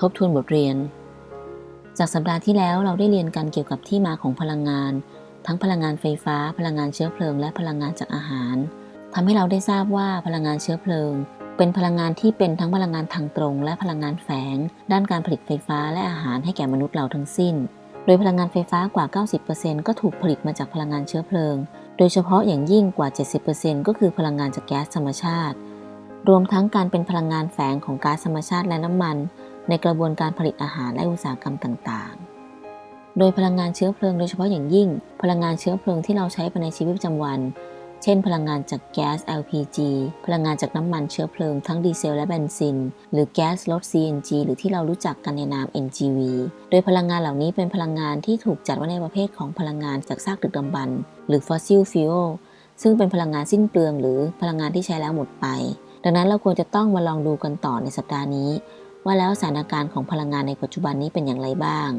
ทบทวนบทเรียน จากสัปดาห์ที่แล้วเราได้เรียนกันเกี่ยวกับที่มาของพลังงาน ทั้งพลังงานไฟฟ้า พลังงานเชื้อเพลิง และพลังงานจากอาหารทำให้เราได้ทราบว่าพลังงานเชื้อเพลิง เป็นพลังงานที่เป็นทั้งพลังงานทางตรง และพลังงานแฝง ด้านการผลิตไฟฟ้าและอาหารให้แก่มนุษย์เราทั้งสิ้น โดยพลังงานไฟฟ้ากว่า 90%ก็ถูกผลิตมาจากพลังงานเชื้อเพลิง โดยเฉพาะอย่างยิ่งกว่า 70%ก็คือพลังงานจากแก๊สธรรมชาติ รวมทั้งการเป็นพลังงานแฝงของก๊าซธรรมชาติและน้ำมัน ในกระบวนการผลิตอาหารและอุตสาหกรรมต่างๆ โดยพลังงานเชื้อเพลิงโดยเฉพาะอย่างยิ่ง พลังงานเชื้อเพลิงที่เราใช้ภายในชีวิตประจำวัน เช่น พลังงานจากแก๊ส LPG พลังงานจากน้ำมันเชื้อเพลิงทั้งดีเซลและเบนซิน หรือแก๊สรถ CNG หรือที่เรารู้จักกันในนาม NGV โดยพลังงานเหล่านี้เป็นพลังงานที่ถูกจัดไว้ในประเภทของพลังงานจากซากดึกดำบรรพ์หรือ fossil fuel ซึ่งเป็นพลังงานสิ้นเปลืองหรือพลังงานที่ใช้แล้วหมดไป ดังนั้นเราควรจะต้องมาลองดูกันต่อในสัปดาห์นี้ ว่าแล้วสถานการณ์ของพลังงานในปัจจุบันนี้เป็นอย่างไรบ้าง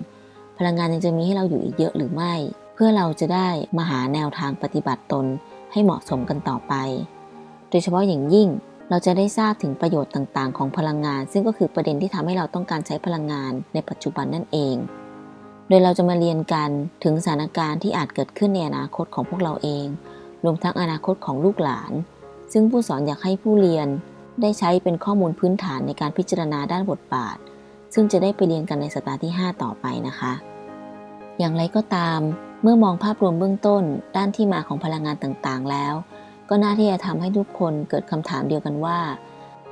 พลังงานยังจะมีให้เราอยู่อีกเยอะหรือไม่ เพื่อเราจะได้มาหาแนวทางปฏิบัติตนให้เหมาะสมกันต่อไป โดยเฉพาะอย่างยิ่งเราจะได้ทราบถึงประโยชน์ต่างๆ ของพลังงาน ซึ่งก็คือประเด็นที่ทำให้เราต้องการใช้พลังงานในปัจจุบันนั่นเอง โดยเราจะมาเรียนกันถึงสถานการณ์ที่อาจเกิดขึ้นในอนาคตของพวกเราเอง รวมทั้งอนาคตของลูกหลาน ซึ่งผู้สอนอยากให้ผู้เรียน ได้ใช้เป็นข้อมูลพื้นฐานในการพิจารณาด้านบทบาท ซึ่งจะได้ไปเรียนกันในสัปดาห์ที่ 5 ต่อไปนะคะ อย่างไรก็ตาม เมื่อมองภาพรวมเบื้องต้น ด้านที่มาของพลังงานต่างๆ แล้ว ก็น่าที่จะทำให้ทุกคนเกิดคำถามเดียวกันว่า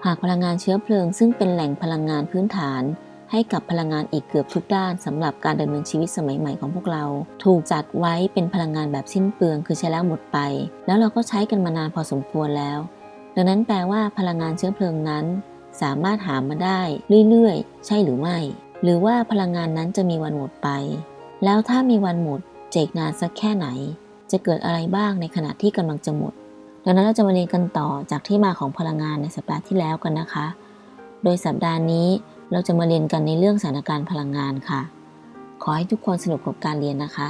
หากพลังงานเชื้อเพลิง ซึ่งเป็นแหล่งพลังงานพื้นฐานให้กับพลังงานอีกเกือบทุกด้านสำหรับการดำเนินชีวิตสมัยใหม่ของพวกเรา ถูกจัดไว้เป็นพลังงานแบบสิ้นเปลืองคือใช้แล้วหมดไป แล้วเราก็ใช้กันมานานพอสมควรแล้ว ดังนั้นแปลว่าพลังงานเชื้อเพลิงนั้น สามารถหามาได้เรื่อยๆ ใช่หรือไม่ หรือว่าพลังงานนั้นจะมีวันหมดไป แล้วถ้ามีวันหมดจะอีกนานสักแค่ไหน จะเกิดอะไรบ้างในขณะที่กำลังจะหมด ดังนั้นเราจะมาเรียนกันต่อจากที่มาของพลังงานในสัปดาห์ที่แล้วกันนะคะ โดยสัปดาห์นี้เราจะมาเรียนกันในเรื่องสถานการณ์พลังงานค่ะ ขอให้ทุกคนสนุกกับการเรียนนะคะ